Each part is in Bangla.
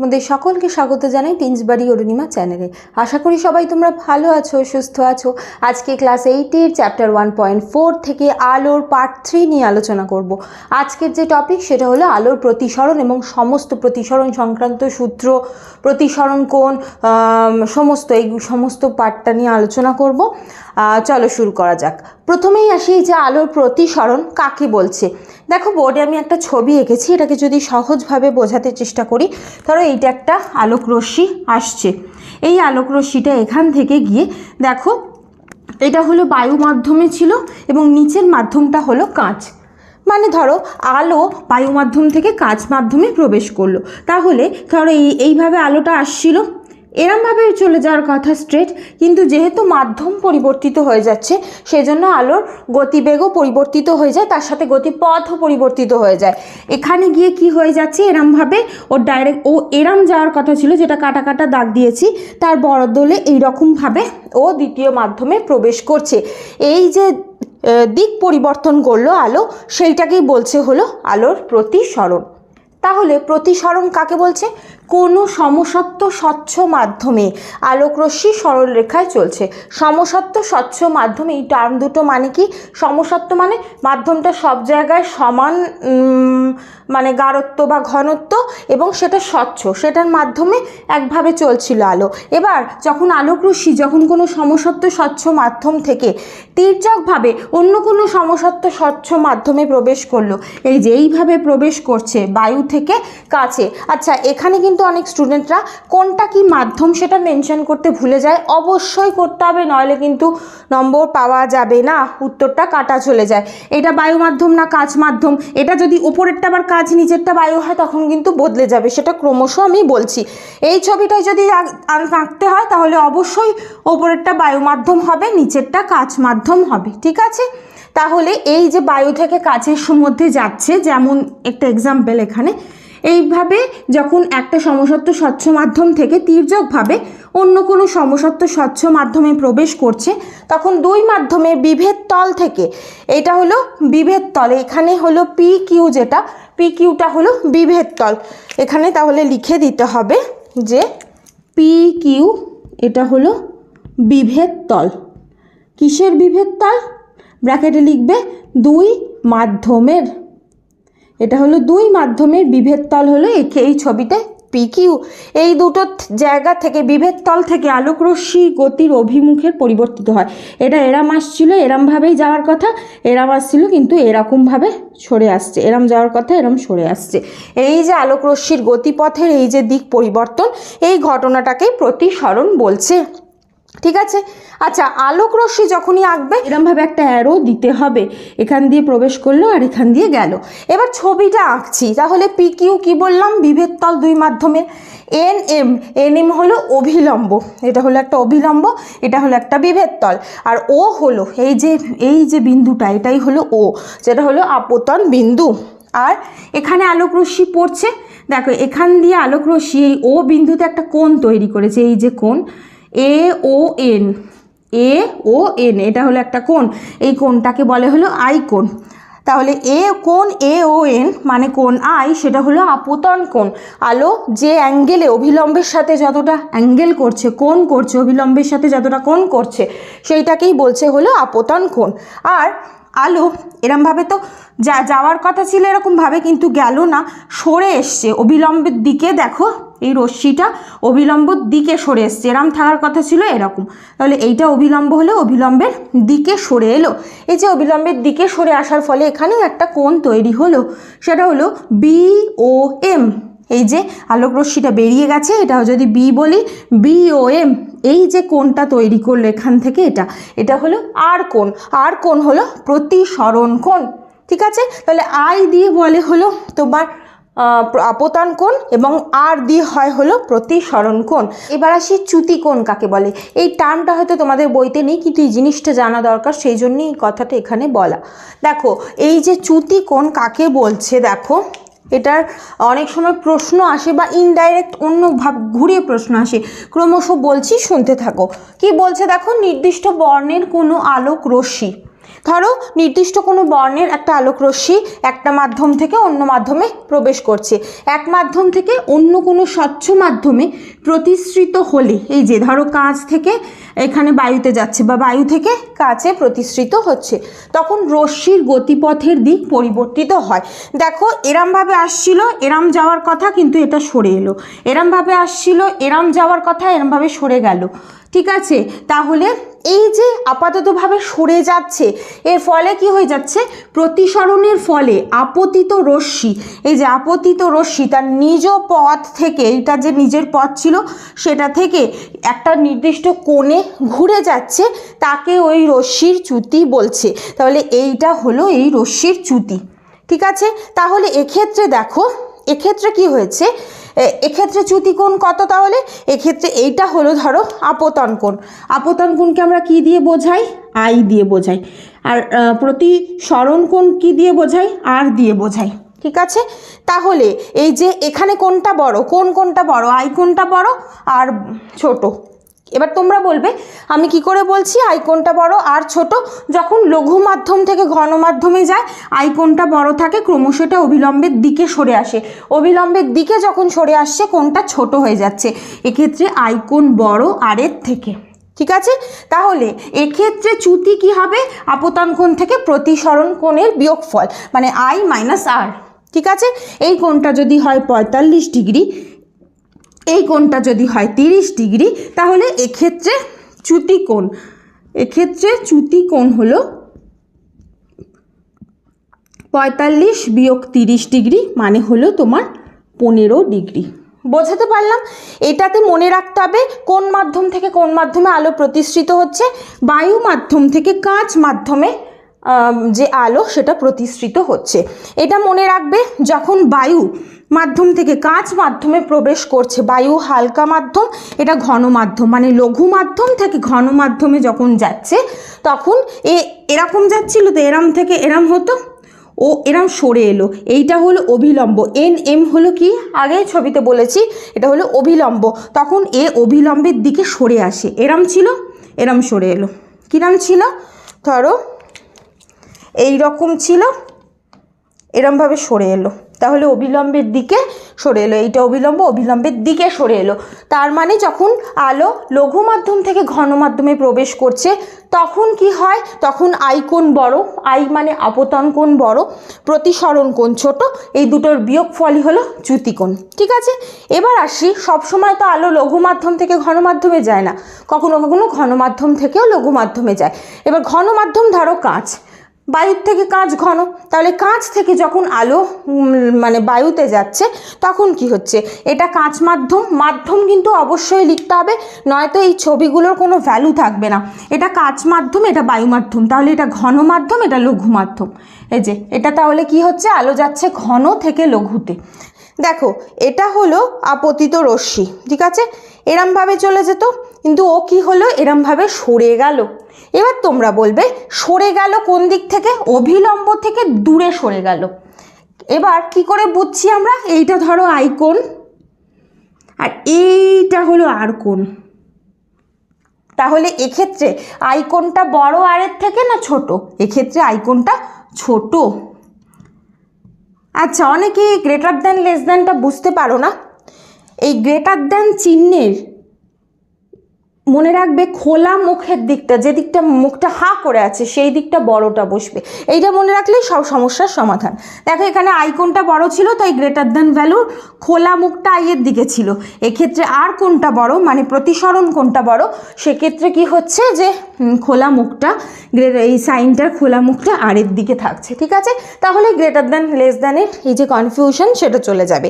তোমাদের সকলকে স্বাগত জানাই টিন্সবাড়ি অরুণিমা চ্যানেলে। আশা করি সবাই তোমরা ভালো আছো, সুস্থ আছো। আজকে ক্লাস এইটের চ্যাপ্টার ওয়ান পয়েন্ট ফোর থেকে আলোর পার্ট থ্রি নিয়ে আলোচনা করব। আজকের যে টপিক সেটা হলো আলোর প্রতিসরণ এবং সমস্ত প্রতিসরণ সংক্রান্ত সূত্র, প্রতিসরণ কোণ সমস্ত এই সমস্ত পার্টটা নিয়ে আলোচনা করব। চলো শুরু করা যাক। প্রথমেই আসি যে আলোর প্রতিসরণ, কাকে বলছে? দেখো বোর্ডে আমি একটা ছবি এঁকেছি, এটাকে যদি সহজভাবে বোঝাতে চেষ্টা করি, ধরো এইটা একটা আলোক রশ্মি আসছে। এই আলোক রশ্মিটা এখান থেকে গিয়ে দেখো, এটা হলো বায়ু মাধ্যমে ছিল এবং নিচের মাধ্যমটা হলো কাঁচ। মানে ধরো, আলো বায়ু মাধ্যম থেকে কাঁচ মাধ্যমে প্রবেশ করল। তাহলে ধরো এই, এইভাবে আলোটা আসছিল এরমভাবে চলে যাওয়ার কথা স্ট্রেট কিন্তু যেহেতু মাধ্যম পরিবর্তিত হয়ে যাচ্ছে, সেজন্য আলোর গতিবেগও পরিবর্তিত হয়ে যায়, তার সাথে গতিপথও পরিবর্তিত হয়ে যায়। এখানে গিয়ে কি হয়ে যাচ্ছে, এরমভাবে ও ডাইরেক্ট ও এরম যাওয়ার কথা ছিল, যেটা কাটা কাটা দাগ দিয়েছি, তার বদলে এইরকমভাবে ও দ্বিতীয় মাধ্যমে প্রবেশ করছে। এই যে দিক পরিবর্তন করল আলো, সেইটাকেই বলছে হলো আলোর প্রতিসরণ। তাহলে প্রতিসরণ কাকে বলছে? কোনো সমসত্ব স্বচ্ছ মাধ্যমে, আলোকরশ্মি সরলরেখায় চলছে। সমসত্ব স্বচ্ছ মাধ্যমে, এই টার্ম দুটো মানে কি? সমসত্ব মানে মাধ্যমটা সব জায়গায় সমান মানে গাঢ়ত্ব বা ঘনত্ব এবং সেটা স্বচ্ছ। সেটার মাধ্যমে একভাবে চলছিল আলো। এবার যখন আলোকরশ্মি, যখন কোনো সমসত্ব স্বচ্ছ মাধ্যম থেকে তীর্যকভাবে অন্য কোনো সমসত্ব স্বচ্ছ মাধ্যমে প্রবেশ করল, এই যে এইভাবে প্রবেশ করছে বায়ু থেকে কাছে। আচ্ছা এখানে কিন্তু অনেক স্টুডেন্টরা কোনটা কি মাধ্যম সেটা মেনশন করতে ভুলে যায়। অবশ্যই করতে হবে, নইলে কিন্তু নম্বর পাওয়া যাবে না, উত্তরটা কাটা চলে যায়। এটা বায়ু মাধ্যম না কাজ মাধ্যম? এটা যদি উপরেরটা আবার নিচেরটা বায়ু হয়, তখন কিন্তু বদলে যাবে, সেটা ক্রমশ আমি বলছি। এই ছবিটাই যদি আঁক- আঁক- আঁকতে হয়, তাহলে অবশ্যই ওপরেরটা বায়ু মাধ্যম হবে, নিচেরটা কাজ মাধ্যম হবে, ঠিক আছে? তাহলে এই যে বায়ু থেকে কাছের মধ্যে যাচ্ছে, যেমন একটা এক্সাম্পল এখানে, এইভাবে যখন একটা সমসত্ব স্বচ্ছ মাধ্যম থেকে তীর্যকভাবে অন্য কোনো সমসত্ব স্বচ্ছ মাধ্যমে প্রবেশ করছে, তখন দুই মাধ্যমে বিভেদ তল থেকে, এটা হলো বিভেদ তল, এখানে হলো পি কিউ যেটা পি কিউটা হলো বিভেদ তল। এখানে তাহলে লিখে দিতে হবে যে পি কিউ এটা হলো বিভেদ তল। কিসের বিভেদ তল? ব্র্যাকেটে লিখবে দুই মাধ্যমের। এটা হলো দুই মাধ্যমের বিভেদ তল হলো এই ছবিতে পিকিউ এই দুটো জায়গা থেকে, বিভেদ তল থেকে আলোকরশ্মি গতির অভিমুখের পরিবর্তিত হয়। এটা এরাম আসছিল এরমভাবেই যাওয়ার কথা, এরাম আসছিল কিন্তু এরকমভাবে সরে আসছে। এরম যাওয়ার কথা, এরম সরে আসছে। এই যে আলোকরশ্মির গতিপথের এই যে দিক পরিবর্তন, এই ঘটনাটাকেই প্রতিসরণ বলছে। ঠিক আছে? আচ্ছা আলোক রশ্মি যখনই আঁকবে, এরমভাবে একটা অ্যারো দিতে হবে। এখান দিয়ে প্রবেশ করল আর এখান দিয়ে গেল। এবার ছবিটা আঁকছি, তাহলে পি কিউ কী বললাম? বিভেদ তল দুই মাধ্যমে। এন এম এন এম হলো অভিলম্ব, এটা হলো একটা অভিলম্ব, এটা হলো একটা বিভেদ তল। আর ও হলো, এই যে এই যে বিন্দুটা, এটাই হলো ও, যেটা হলো আপতন বিন্দু। আর এখানে আলোক রশ্মি পড়ছে। দেখো, এখান দিয়ে আলোক রশ্মি, এই ও বিন্দুতে একটা কোণ তৈরি করেছে, এই যে কোণ। এ O N A O N এটা হলো একটা কোণ। এই কোণটাকে বলে হলো আই কোণ। তাহলে এ কোণ এ ও এন মানে কোণ আই, সেটা হলো আপতন কোণ। আলো যে অ্যাঙ্গেলে অভিলম্বের সাথে যতটা অ্যাঙ্গেল করছে, কোণ করছে, অভিলম্বের সাথে যতটা কোণ করছে, সেইটাকেই বলছে হলো আপতন কোণ। আর আলো এরমভাবে তো যা, যাওয়ার কথা ছিল এরকমভাবে, কিন্তু গেল না, সরে এসছে। অবিলম্বের দিকে দেখো এই রশ্মিটা অবিলম্বর দিকে সরে এসছে। এরম থাকার কথা ছিল এরকম। তাহলে এইটা অবিলম্ব হলে, অবিলম্বের দিকে সরে এলো। এই যে অবিলম্বের দিকে সরে আসার ফলে এখানেও একটা কোণ তৈরি হলো। সেটা হলো বি ও এম। এই যে আলোক রশ্মিটা বেরিয়ে গেছে এটা যদি বি বলি, বি ও এম। এই যে কোণটা তৈরি করল এখান থেকে এটা এটা হলো আর কোণ। আর কোণ হলো প্রতিসরণ কোণ। ঠিক আছে? তাহলে আই দিয়ে বলে হলো তোমার আপতন কোণ এবং আর দিয়ে হয় হলো প্রতিসরণ কোণ। এবার আসি চ্যুতি কোণ কাকে বলে? এই টার্মটা হয়তো তোমাদের বইতে নেই, কিন্তু এই জিনিসটা জানা দরকার, সেই জন্যই এই কথাটা এখানে বলা। দেখো, এই যে চ্যুতি কোণ কাকে বলছে, দেখো, এটার অনেক সময় প্রশ্ন আসে বা ইনডাইরেক্ট অন্য ভাব ঘুরিয়ে প্রশ্ন আসে। ক্রমশ বলছি শুনতে থাকো। কি বলছে দেখো? নির্দিষ্ট বর্ণের কোনো আলোক রশ্মি। ধরো, নির্দিষ্ট কোনো বর্ণের একটা আলোক রশ্মি একটা মাধ্যম থেকে অন্য মাধ্যমে প্রবেশ করছে। এক মাধ্যম থেকে অন্য কোনো স্বচ্ছ মাধ্যমে প্রতিশ্রিত হলে, এই যে ধরো কাঁচ থেকে এখানে বায়ুতে যাচ্ছে বা বায়ু থেকে কাঁচে প্রতিশ্রিত হচ্ছে, তখন রশ্মির গতিপথের দিক পরিবর্তিত হয়। দেখো, এরমভাবে আসছিল, এরাম যাওয়ার কথা কিন্তু এটা সরে এলো। এরমভাবে আসছিল, এরাম যাওয়ার কথা এরমভাবে সরে গেল। ঠিক আছে? তাহলে এই যে আপাততভাবে সরে যাচ্ছে, এর ফলে কি হয়ে যাচ্ছে? প্রতিসরণের ফলে আপতিত রশ্মি, এই যে আপতিত রশ্মি, তার নিজ পথ থেকে, এটা যে নিজের পথ ছিল, সেটা থেকে একটা নির্দিষ্ট কোণে ঘুরে যাচ্ছে, তাকে ওই রশ্মির চ্যুতি বলছে। তাহলে এইটা হলো এই রশ্মির চ্যুতি। ঠিক আছে? তাহলে এক্ষেত্রে দেখো, এক্ষেত্রে কি হয়েছে? এক্ষেত্রে চ্যুতি কোণ কত তাহলে? এক্ষেত্রে এইটা হলো ধরো আপতন কোণ। আপতন কোণকে আমরা কি দিয়ে বোঝাই? আই দিয়ে বোঝাই। আর প্রতি স্মরণ কোণ কি দিয়ে বোঝাই? আর দিয়ে বোঝাই। ঠিক আছে? তাহলে এই যে এখানে কোনটা বড় কোন কোনটা বড়? আই কোনটা বড় আর ছোট। এবার তোমরা বলবে, আমি কি করে বলছি? আইকনটা বড় আর ছোট। যখন লঘু মাধ্যম থেকে ঘন মাধ্যমে যায়, আইকনটা বড় থাকে, ক্রমশ এটা অবিলম্বের দিকে সরে আসে। অবিলম্বের দিকে যখন সরে আসছে কোনটা ছোট হয়ে যাচ্ছে। এক্ষেত্রে আইকন বড় আরের থেকে। ঠিক আছে? তাহলে এক্ষেত্রে চ্যুতি কি হবে? আপতন কোণ থেকে প্রতিসরণ কোণের বিয়োগফল মানে আই মাইনাস আর ঠিক আছে? এই কোণটা যদি হয় পঁয়তাল্লিশ ডিগ্রি এই কোণটা যদি হয় তিরিশ ডিগ্রি, তাহলে এক্ষেত্রে চ্যুতি কোণ। এক্ষেত্রে চ্যুতি কোণ হলো পঁয়তাল্লিশ বিয়োগ তিরিশ ডিগ্রি মানে হলো তোমার পনেরো ডিগ্রি। বোঝাতে পারলাম? এটাতে মনে রাখতে হবে কোন মাধ্যম থেকে কোন মাধ্যমে আলো প্রতিষ্ঠিত হচ্ছে, বায়ু মাধ্যম থেকে কাঁচ মাধ্যমে যে আলো সেটা প্রতিষ্ঠিত হচ্ছে। এটা মনে রাখবে, যখন বায়ু মাধ্যম থেকে কাঁচ মাধ্যমে প্রবেশ করছে। বায়ু হালকা মাধ্যম, এটা ঘন মাধ্যম মানে লঘু মাধ্যম থেকে ঘন মাধ্যমে যখন যাচ্ছে, তখন এ এরকম যাচ্ছিল তো, এরম থেকে এরম হতো, ও এরম সরে এলো। এইটা হলো অভিলম্ব। এন এম হলো কি? আগে ছবিতে বলেছি, এটা হলো অভিলম্ব। তখন এ অভিলম্বের দিকে সরে আসে। এরম ছিল, এরম সরে এলো। কিরম ছিল? ধরো এই রকম ছিল, এরমভাবে সরে এলো। তাহলে অবিলম্বের দিকে সরে এলো। এইটা অবিলম্ব, অবিলম্বের দিকে সরে এলো। তার মানে যখন আলো লঘু মাধ্যম থেকে ঘন মাধ্যমে প্রবেশ করছে, তখন কি হয়? তখন আই কোণ বড়, আই মানে আপতন কোণ বড়, প্রতিসরণ কোণ ছোট, এই দুটোর বিয়োগ ফলই হলো চ্যুতিকোণ ঠিক আছে? এবার আসি, সবসময় তো আলো লঘু মাধ্যম থেকে ঘন মাধ্যমে যায় না। কখনো কখনো ঘন মাধ্যম থেকেও লঘু মাধ্যমে যায়। এবার ঘন মাধ্যম ধরো কাঁচ। বায়ুর থেকে কাঁচ ঘন। তাহলে কাঁচ থেকে যখন আলো মানে বায়ুতে যাচ্ছে, তখন কি হচ্ছে? এটা কাঁচ মাধ্যম। মাধ্যম কিন্তু অবশ্যই লিখতে হবে, নয়তো এই ছবিগুলোর কোনো ভ্যালু থাকবে না। এটা কাঁচ মাধ্যম, এটা বায়ু মাধ্যম। তাহলে এটা ঘন মাধ্যম, এটা লঘু মাধ্যম। এই যে, এটা তাহলে কি হচ্ছে? আলো যাচ্ছে ঘন থেকে লঘুতে। দেখো, এটা হলো আপতিত রশ্মি, ঠিক আছে? এরমভাবে চলে যেত, কিন্তু ও কি হলো? এরমভাবে সরে গেল। এবার তোমরা বলবে, সরে গেল কোন দিক থেকে? অভিলম্ব থেকে দূরে সরে গেল। এবার কি করে বুঝছি আমরা? এইটা ধরো আইকন। আর এইটা হলো আর কোণ তাহলে এক্ষেত্রে আইকনটা বড় আরের থেকে না ছোট? এক্ষেত্রে আইকনটা ছোট। আচ্ছা অনেকে গ্রেটার দ্যান লেস দ্যানটা বুঝতে পারো না। এই গ্রেটার দ্যান চিহ্নের মনে রাখবে খোলা মুখের দিকটা, যে দিকটা মুখটা হা করে আছে, সেই দিকটা বড়টা বসবে। এইটা মনে রাখলেই সব সমস্যার সমাধান। দেখো, এখানে আইকনটা বড় ছিল, তাই গ্রেটার দ্যান ভ্যালুর খোলা মুখটা আইয়ের দিকে ছিল। এক্ষেত্রে আর কোনটা বড় মানে প্রতিসরণ কোনটা বড়, সেক্ষেত্রে কি হচ্ছে যে খোলা মুখটা এই সাইনটার খোলা মুখটা আরের দিকে থাকছে, ঠিক আছে? তাহলে গ্রেটার দ্যান লেস দ্যানের এই যে কনফিউশন সেটা চলে যাবে।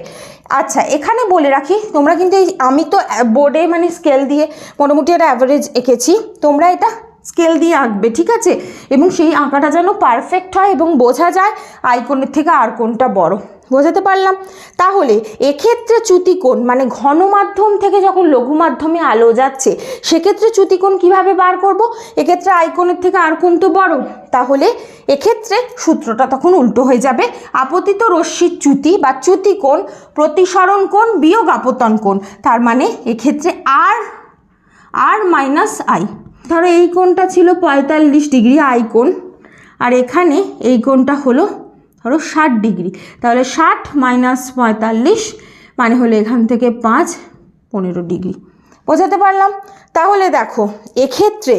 আচ্ছা এখানে বলে রাখি, তোমরা কিন্তু আমি তো বোর্ডে মানে স্কেল দিয়ে মোটামুটি একটা অ্যাভারেজ এঁকেছি। তোমরা এটা স্কেল দিয়ে আঁকবে, ঠিক আছে? এবং সেই আঁকাটা যেন পারফেক্ট হয় এবং বোঝা যায় আইকনের থেকে আর কোনটা বড়। বোঝাতে পারলাম? তাহলে এক্ষেত্রে চ্যুতিকোণ মানে ঘন মাধ্যম থেকে যখন লঘু মাধ্যমে আলো যাচ্ছে, সেক্ষেত্রে চ্যুতিকোণ কীভাবে বার করব? এক্ষেত্রে আইকনের থেকে আর কোন তো বড়? তাহলে এক্ষেত্রে সূত্রটা তখন উল্টো হয়ে যাবে। আপতিত রশ্মির চ্যুতি বা চ্যুতিকোণ প্রতিসরণ কোণ, বিয়োগ আপতন কোণ। তার মানে এক্ষেত্রে আর আর মাইনাস আই ধরো এই কোণটা ছিল পঁয়তাল্লিশ ডিগ্রি আই কোণ, আর এখানে এই কোণটা হলো ধরো ষাট ডিগ্রি। তাহলে ষাট মাইনাস পঁয়তাল্লিশ মানে হলো এখান থেকে পাঁচ, পনেরো ডিগ্রি। বোঝাতে পারলাম। তাহলে দেখো, এক্ষেত্রে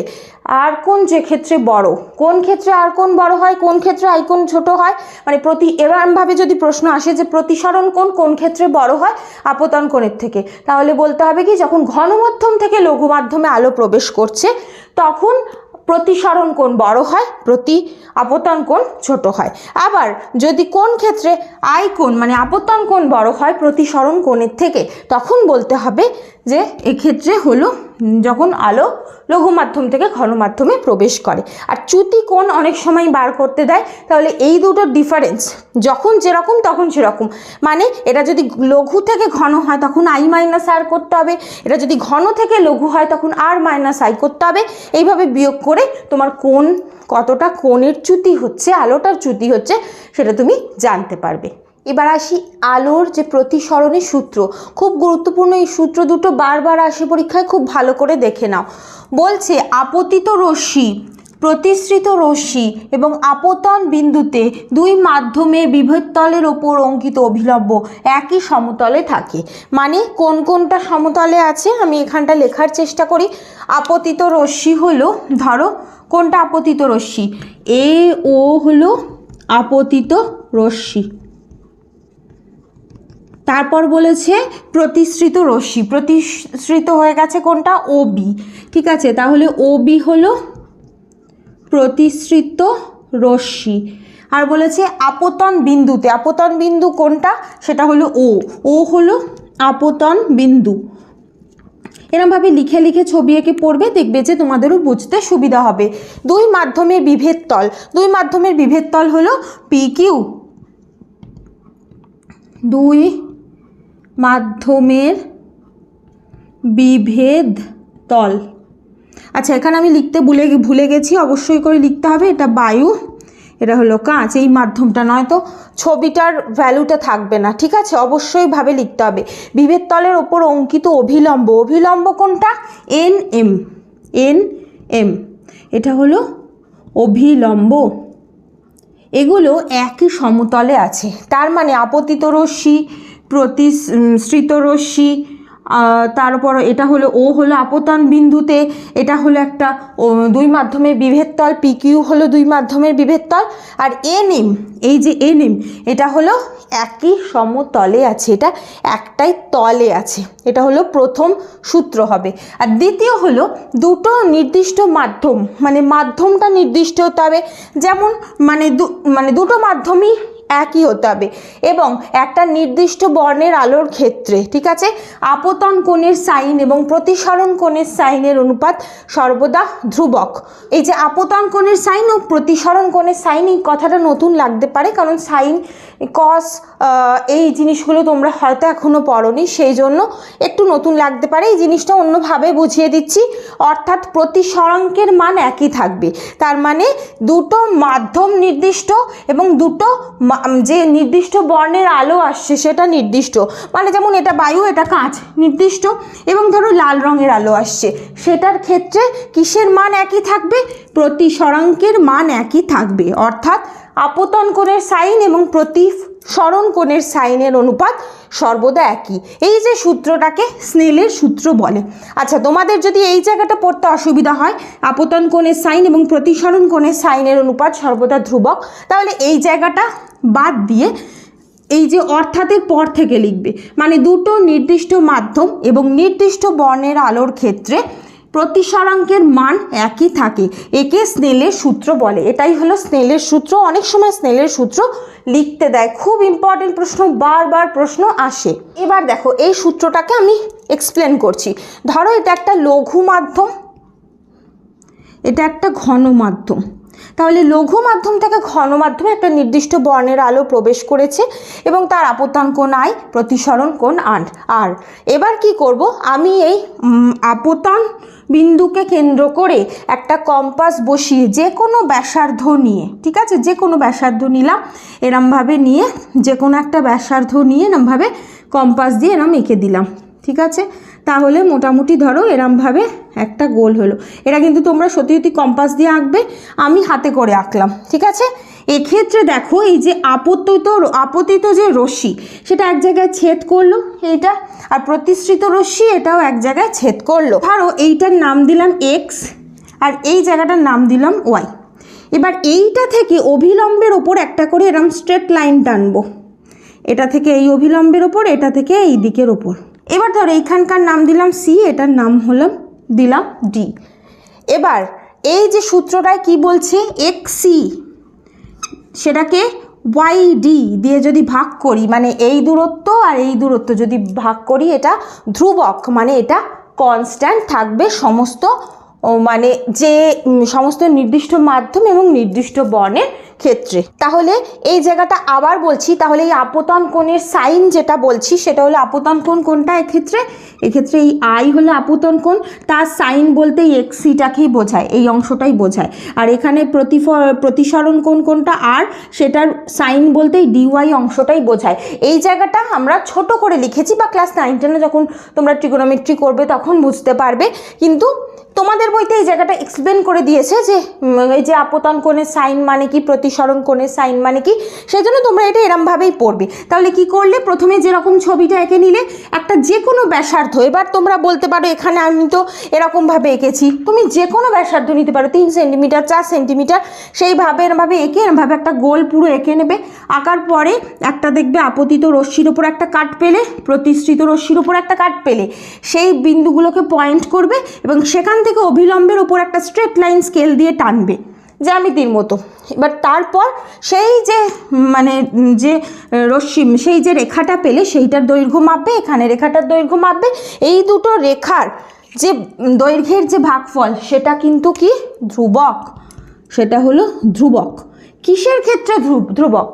আর কোন যে ক্ষেত্রে বড়, কোন ক্ষেত্রে আর কোন বড় হয়, কোন ক্ষেত্রে আই কোন ছোট হয় মানে প্রতি, এরমভাবে যদি প্রশ্ন আসে যে প্রতিসরণ কোন কোন ক্ষেত্রে বড় হয় আপতন কোণের থেকে, তাহলে বলতে হবে কি, যখন ঘনমাধ্যম থেকে লঘু মাধ্যমে আলো প্রবেশ করছে, তখন প্রতিসরণ কোণ বড় হয়, প্রতি আপতন কোণ ছোট হয়। আবার যদি কোন ক্ষেত্রে আই কোণ মানে আপতন কোণ বড় হয় প্রতিসরণ কোণের থেকে, তখন বলতে হবে যে এক্ষেত্রে হলো যখন আলো লঘু মাধ্যম থেকে ঘন মাধ্যমে প্রবেশ করে। আর চ্যুতি কোণ অনেক সময় বার করতে দেয়, তাহলে এই দুটোর ডিফারেন্স যখন যেরকম তখন সেরকম। মানে এটা যদি লঘু থেকে ঘন হয় তখন আই মাইনাস আর করতে হবে, এটা যদি ঘন থেকে লঘু হয় তখন আর মাইনাস আই করতে হবে। এইভাবে বিয়োগ করে তোমার কোন কতটা কোণের চ্যুতি হচ্ছে, আলোটার চ্যুতি হচ্ছে, সেটা তুমি জানতে পারবে। এবার আসি আলোর যে প্রতিসরণের সূত্র। খুব গুরুত্বপূর্ণ এই সূত্র দুটো বারবার আসে পরীক্ষায়, খুব ভালো করে দেখে নাও। বলছে, আপতিত রশ্মি প্রতিসৃত রশ্মি এবং আপতন বিন্দুতে দুই মাধ্যমের বিভেদতলের ওপর অঙ্কিত অভিলম্ব একই সমতলে থাকে। মানে কোন কোনটা সমতলে আছে? আমি এখানটা লেখার চেষ্টা করি। আপতিত রশ্মি হলো, ধরো, কোনটা আপতিত রশ্মি? এ, ও হলো আপতিত রশ্মি। তারপর বলেছে প্রতিশ্রিত রশ্মি। প্রতিশ্রিত হয়ে গেছে কোনটা? ও বি ঠিক আছে, তাহলে ও বি হলো প্রতিশ্রিত রশ্মি। আর বলেছে আপতন বিন্দুতে। আপতন বিন্দু কোনটা? সেটা হলো ও ও হলো আপতন বিন্দু। এরমভাবে লিখে লিখে ছবি এঁকে পড়বে, দেখবে যে তোমাদেরও বুঝতে সুবিধা হবে। দুই মাধ্যমের বিভেদ তল। দুই মাধ্যমের বিভেদ তল হলো পি কিউ দুই মাধ্যমের বিভেদ তল। আচ্ছা এখানে আমি লিখতে ভুলে ভুলে গেছি, অবশ্যই করে লিখতে হবে। এটা বায়ু, এটা হলো কাঁচ, এই মাধ্যমটা নয়তো ছবিটার ভ্যালুটা থাকবে না, ঠিক আছে? অবশ্যই ভাবে লিখতে হবে। বিভেদ তলের ওপর অঙ্কিত অভিলম্ব অভিলম্ব কোনটা? N M N M. এটা হলো অভিলম্ব। এগুলো একই সমতলে আছে। তার মানে আপতিত রশ্মি প্রতিশ্রিত রশ্মি তারপর এটা হলো, ও হলো আপতন বিন্দুতে, এটা হলো একটা দুই মাধ্যমের বিভেদতল পি কিউ হলো দুই মাধ্যমের বিভেদতল, আর এন এম এই যে এন এম এটা হলো একই সমতলে আছে, এটা একটাই তলে আছে, এটা হলো প্রথম সূত্র হবে। আর দ্বিতীয় হলো, দুটো নির্দিষ্ট মাধ্যম মানে মাধ্যমটা নির্দিষ্ট হতে হবে যেমন মানে মানে দুটো মাধ্যমই একই হতে হবে। এবং একটা নির্দিষ্ট বর্ণের আলোর ক্ষেত্রে, ঠিক আছে? আপতন কোণের সাইন এবং প্রতিসরণ কোণের সাইনের অনুপাত সর্বদা ধ্রুবক। এই যে আপতন কোণের সাইন ও প্রতিসরণ কোণের সাইন এই কথাটা নতুন লাগতে পারে, কারণ সাইন কস এই জিনিসগুলো তোমরা হয়তো এখনও পড়োনি সেই জন্য একটু নতুন লাগতে পারে। এই জিনিসটা অন্যভাবে বুঝিয়ে দিচ্ছি। অর্থাৎ প্রতিসরঙ্কের মান একই থাকবে। তার মানে দুটো মাধ্যম নির্দিষ্ট এবং দুটো যে নির্দিষ্ট বর্ণের আলো আসছে সেটা নির্দিষ্ট। মানে যেমন এটা বায়ু, এটা কাঁচ, নির্দিষ্ট। এবং ধরো লাল রঙের আলো আসছে। সেটার ক্ষেত্রে কিসের মান একই থাকবে? প্রতি সরাঙ্কের মান একই থাকবে। অর্থাৎ আপতন কোণের সাইন এবং প্রতিসরণ কোণের সাইনের অনুপাত সর্বদা একই। এই যে সূত্রটাকে স্নেলের সূত্র বলে। আচ্ছা তোমাদের যদি এই জায়গাটা পড়তে অসুবিধা হয়, আপতন কোণের সাইন এবং প্রতিসরণ কোণের সাইনের অনুপাত সর্বদা ধ্রুবক, তাহলে এই জায়গাটা বাদ দিয়ে এই যে অর্থাতের পর থেকে লিখবে। মানে দুটো নির্দিষ্ট মাধ্যম এবং নির্দিষ্ট বর্ণের আলোর ক্ষেত্রে প্রতিসরাঙ্কের মান একই থাকে। একে স্নেলের সূত্র বলে। এটাই হলো স্নেলের সূত্র। অনেক সময় স্নেলের সূত্র লিখতে দেয়। খুব ইম্পর্টেন্ট প্রশ্ন, বারবার প্রশ্ন আসে। এবার দেখো, এই সূত্রটাকে আমি এক্সপ্লেন করছি। ধরো এটা একটা লঘু মাধ্যম। এটা একটা ঘন মাধ্যম। তাহলে লঘু মাধ্যম থেকে ঘন মাধ্যমে একটা নির্দিষ্ট বর্ণের আলো প্রবেশ করেছে এবং তার আপতন কোণ আই প্রতিসরণ কোণ আন আর এবার কি করব? আমি এই আপতন বিন্দুকে কেন্দ্র করে একটা কম্পাস বসিয়ে যে কোনো ব্যাসার্ধ নিয়ে, ঠিক আছে? যে কোনো ব্যাসার্ধ নিলাম, এরমভাবে নিয়ে, যে কোনো একটা ব্যাসার্ধ নিয়ে এরমভাবে কম্পাস দিয়ে এরম এঁকে দিলাম, ঠিক আছে? তাহলে মোটামুটি ধরো এরমভাবে একটা গোল হলো। এটা কিন্তু তোমরা সত্যি সত্যি কম্পাস দিয়ে আঁকবে, আমি হাতে করে আঁকলাম, ঠিক আছে? এক্ষেত্রে দেখো এই যে আপত্তিত আপতিত যে রশ্মি, সেটা এক জায়গায় ছেদ করল এইটা, আর প্রতিশ্রিত রশ্মি এটাও এক জায়গায় ছেদ করল। ধরো এইটার নাম দিলাম এক্স আর এই জায়গাটার নাম দিলাম ওয়াই এবার এইটা থেকে অভিলম্বের ওপর একটা করে এরম স্ট্রেট লাইন টানবো। এটা থেকে এই অভিলম্বের ওপর, এটা থেকে এই দিকের ওপর। এবার ধরো এইখানকার নাম দিলাম সি এটার নাম হলাম দিলাম ডি এবার এই যে সূত্রটায় কি বলছে? এক্স সি সেটাকে ওয়াই ডি দিয়ে যদি ভাগ করি মানে এই দূরত্ব আর এই দূরত্ব যদি ভাগ করি, এটা ধ্রুবক মানে এটা কনস্ট্যান্ট থাকবে সমস্ত ও মানে যে সমস্ত নির্দিষ্ট মাধ্যম এবং নির্দিষ্ট বর্ণের ক্ষেত্রে। তাহলে এই জায়গাটা আবার বলছি, তাহলে এই আপতন কোণের সাইন যেটা বলছি, সেটা হলো আপতন কোণ কোনটা এক্ষেত্রে এক্ষেত্রে এই আই হলো আপতন কোণ, তার সাইন বলতে এক্সিটাকেই বোঝায়, এই অংশটাই বোঝায়। আর এখানে প্রতিফ প্রতিসরণ কোণ কোনটা আর, সেটার সাইন বলতে ডিওয়াই অংশটাই বোঝায়। এই জায়গাটা আমরা ছোট করে লিখেছি বা ক্লাস নাইন টেনে যখন তোমরা ট্রিগোনোমেট্রি করবে তখন বুঝতে পারবে। কিন্তু তোমাদের বইতে এই জায়গাটা এক্সপ্লেন করে দিয়েছে যে এই যে আপতন কোণের সাইন মানে কি, প্রতিসরণ কোণের সাইন মানে কি সেই জন্য তোমরা এটা এরমভাবেই পড়বে। তাহলে কি করলে? প্রথমে যেরকম ছবিটা এঁকে নিলে, একটা যে কোনো ব্যাসার্ধ, এবার তোমরা বলতে পারো এখানে আমি তো এরকমভাবে এঁকেছি। তুমি যে কোনো ব্যাসার্ধ নিতে পারো, তিন সেন্টিমিটার, চার সেন্টিমিটার, সেইভাবে এরমভাবে এঁকে এরমভাবে একটা গোল পুরো এঁকে নেবে। আঁকার পরে একটা দেখবে আপতিত রশ্মির উপর একটা কাট পেলে, প্রতিষ্ঠিত রশ্মির উপর একটা কাট পেলে। সেই বিন্দুগুলোকে পয়েন্ট করবে এবং সেখান থেকে অভিলম্বের উপর একটা স্ট্রেট লাইন স্কেল দিয়ে টানবে, জ্যামিতির মতো। এবার তারপর সেই যে মানে যে রশ্মি, সেই যে রেখাটা পেলে সেইটার দৈর্ঘ্য মাপবে, এখানে রেখাটার দৈর্ঘ্য মাপবে। এই দুটো রেখার যে দৈর্ঘ্যের যে ভাগফল, সেটা কিন্তু কি? ধ্রুবক। সেটা হলো ধ্রুবক। কিসের ক্ষেত্রে ধ্রুব ধ্রুবক?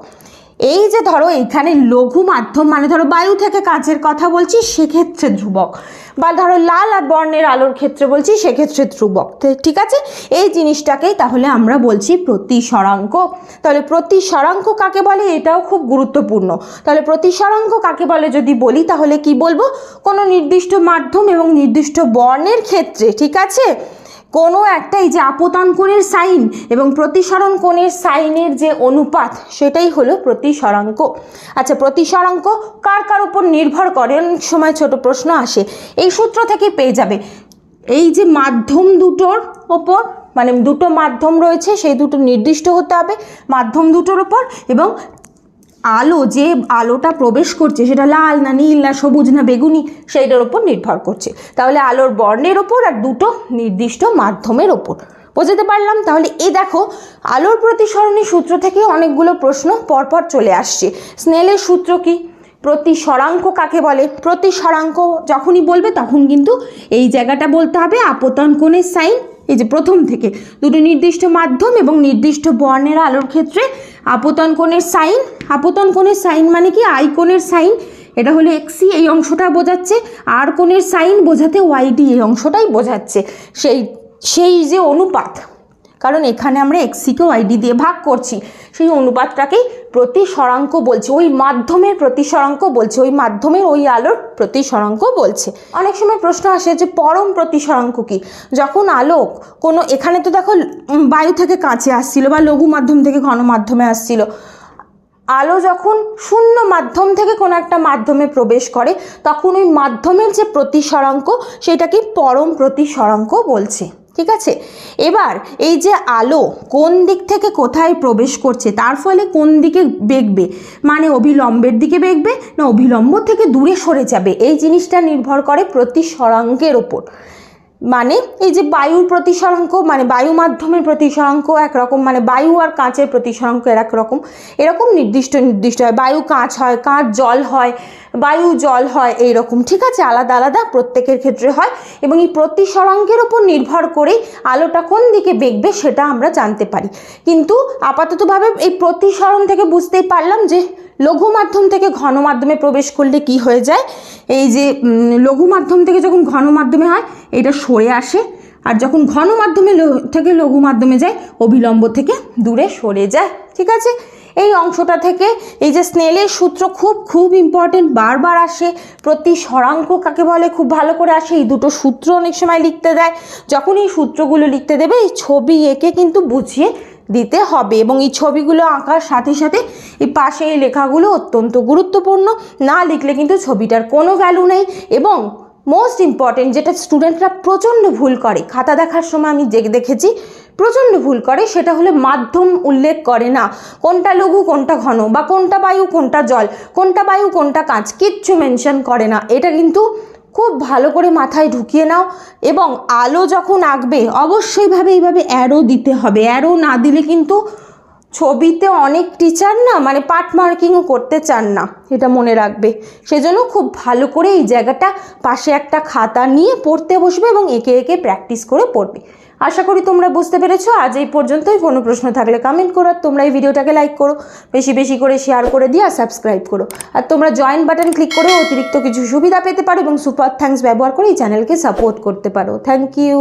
এই যে ধরো এখানে লঘু মাধ্যম মানে ধরো বায়ু থেকে কাজের কথা বলছি, সেক্ষেত্রে ধ্রুবক। বা ধরো লাল আর বর্ণের আলোর ক্ষেত্রে বলছি, সেক্ষেত্রে ধ্রুবক। ঠিক আছে? এই জিনিসটাকেই তাহলে আমরা বলছি প্রতিসরাঙ্ক। তাহলে প্রতিসরাঙ্ক কাকে বলে? এটাও খুব গুরুত্বপূর্ণ। তাহলে প্রতিসরাঙ্ক কাকে বলে যদি বলি, তাহলে কি বলব? কোনো নির্দিষ্ট মাধ্যম এবং নির্দিষ্ট বর্ণের ক্ষেত্রে, ঠিক আছে? কোনো একটা এই যে আপতন কোণের সাইন এবং প্রতিসরণ কোণের সাইনের যে অনুপাত, সেটাই হলো প্রতিসরাঙ্ক। আচ্ছা প্রতিসরাঙ্ক কার কার উপর নির্ভর করে? অনেক সময় ছোট প্রশ্ন আসে। এই সূত্র থেকে পেয়ে যাবে। এই যে মাধ্যম দুটোর ওপর মানে দুটো মাধ্যম রয়েছে, সেই দুটো নির্দিষ্ট হতে হবে মাধ্যম দুটোর ওপর এবং আলো, যে আলোটা প্রবেশ করছে সেটা লাল না নীল না সবুজ না বেগুনি, সেইটার ওপর নির্ভর করছে। তাহলে আলোর বর্ণের ওপর আর দুটো নির্দিষ্ট মাধ্যমের ওপর বোঝাতে পারলাম? তাহলে এ দেখো, আলোর প্রতিসরণী সূত্র থেকে অনেকগুলো প্রশ্ন পরপর চলে আসছে। স্নেলের সূত্র কি? প্রতিসরাঙ্ক কাকে বলে? প্রতিসরাঙ্ক যখনই বলবে তখন কিন্তু এই জায়গাটা বলতে হবে, আপতন কোণের সাইন এই যে প্রথম থেকে। দুটো নির্দিষ্ট মাধ্যম এবং নির্দিষ্ট বর্ণের আলোর ক্ষেত্রে আপতন কোণের সাইন। আপতন কোণের সাইন মানে কি? আই কোণের সাইন। এটা হলো এক্সি এই অংশটা বোঝাচ্ছে। আর কোণের সাইন বোঝাতে ওয়াইডি এই অংশটাই বোঝাচ্ছে। সেই সেই যে অনুপাত। কারণ এখানে আমরা এক্সিকে ওয়াইডি দিয়ে ভাগ করছি। সেই অনুপাতটাকেই প্রতিসরাঙ্ক বলছে। ওই মাধ্যমের প্রতিসরাঙ্ক বলছে। ওই মাধ্যমের ওই আলোর প্রতিসরাঙ্ক বলছে। অনেক সময় প্রশ্ন আসে যে পরম প্রতিসরাঙ্ক কি? যখন আলোক কোনো, এখানে তো দেখো বায়ু থেকে কাঁচে আসছিল বা লঘু মাধ্যম থেকে ঘন মাধ্যমে আসছিল। আলো যখন শূন্য মাধ্যম থেকে কোনো একটা মাধ্যমে প্রবেশ করে, তখন ওই মাধ্যমের যে প্রতিসরাঙ্ক, সেটাকে পরম প্রতিসরাঙ্ক বলছে। ঠিক আছে? এবার এই যে আলো কোন দিক থেকে কোথায় প্রবেশ করছে, তার ফলে কোন দিকে বেগবে? মানে অভিলম্বের দিকে বেগবে না অভিলম্ব থেকে দূরে সরে যাবে? এই জিনিসটা নির্ভর করে প্রতি সরাঙ্গের ওপর মানে এই যে বায়ুর প্রতিসরাঙ্ক মানে বায়ু মাধ্যমের প্রতিসরাঙ্ক একরকম মানে বায়ু আর কাঁচের প্রতিসরাঙ্ক এক রকম এরকম নির্দিষ্ট নির্দিষ্ট হয়। বায়ু কাঁচ হয়, কাঁচ জল হয়, বায়ু জল হয় এই রকম ঠিক আছে? আলাদা আলাদা, প্রত্যেকের ক্ষেত্রে হয়। এবং এই প্রতিসরাঙ্কের ওপর নির্ভর করেই আলোটা কোন দিকে বেগবে সেটা আমরা জানতে পারি। কিন্তু আপাততভাবে এই প্রতিসরণ থেকে বুঝতেই পারলাম যে লঘু মাধ্যম থেকে ঘন মাধ্যমে প্রবেশ করলে কি হয়ে যায়? এই যে লঘু মাধ্যম থেকে যখন ঘন মাধ্যমে হয়, এটা সরে আসে। আর যখন ঘন মাধ্যমে থেকে লঘু মাধ্যমে যায়, অবিলম্ব থেকে দূরে সরে যায়। ঠিক আছে? এই অংশটা থেকে এই যে স্নেলের সূত্র খুব খুব ইম্পর্টেন্ট বারবার আসে। প্রতি স্বরাঙ্ক কাকে বলে? খুব ভালো করে আসে। এই দুটো সূত্র অনেক সময় লিখতে দেয়। যখন এই সূত্রগুলো লিখতে দেবে, এই ছবি এঁকে কিন্তু বুঝিয়ে দিতে হবে এবং এই ছবিগুলো আঁকার সাথে সাথে এই পাশে এই লেখাগুলো অত্যন্ত গুরুত্বপূর্ণ। না লিখলে কিন্তু ছবিটার কোনো ভ্যালু নেই এবং মোস্ট ইম্পর্টেন্ট যেটা স্টুডেন্টরা প্রচণ্ড ভুল করে, খাতা দেখার সময় আমি যে দেখেছি, প্রচণ্ড ভুল করে, সেটা হলো মাধ্যম উল্লেখ করে না। কোনটা লঘু, কোনটা ঘন বা কোনটা বায়ু, কোনটা জল, কোনটা বায়ু, কোনটা কাঁচ, কিচ্ছু মেনশন করে না। এটা কিন্তু খুব ভালো করে মাথায় ঢুকিয়ে নাও এবং আলো যখন আঁকবে অবশ্যইভাবে এইভাবে অ্যারো দিতে হবে। অ্যারো না দিলে কিন্তু ছবিতে অনেক টিচার না মানে পার্ট মার্কিংও করতে চান না, এটা মনে রাখবে। সেজন্য খুব ভালো করে এই জায়গাটা পাশে একটা খাতা নিয়ে পড়তে বসবে এবং একে একে প্র্যাকটিস করে পড়বে। আশা করি তোমরা বুঝতে পেরেছ। আজ এই পর্যন্তই। কোনো প্রশ্ন থাকলে কমেন্ট করো আর তোমরা এই ভিডিওটাকে লাইক করো। বেশি বেশি করে শেয়ার করে দিয়ে আর সাবস্ক্রাইব করো। আর তোমরা জয়েন বাটন ক্লিক করে অতিরিক্ত কিছু সুবিধা পেতে পারো এবং সুপার থ্যাঙ্কস ব্যবহার করে এই চ্যানেলকে সাপোর্ট করতে পারো। Thank you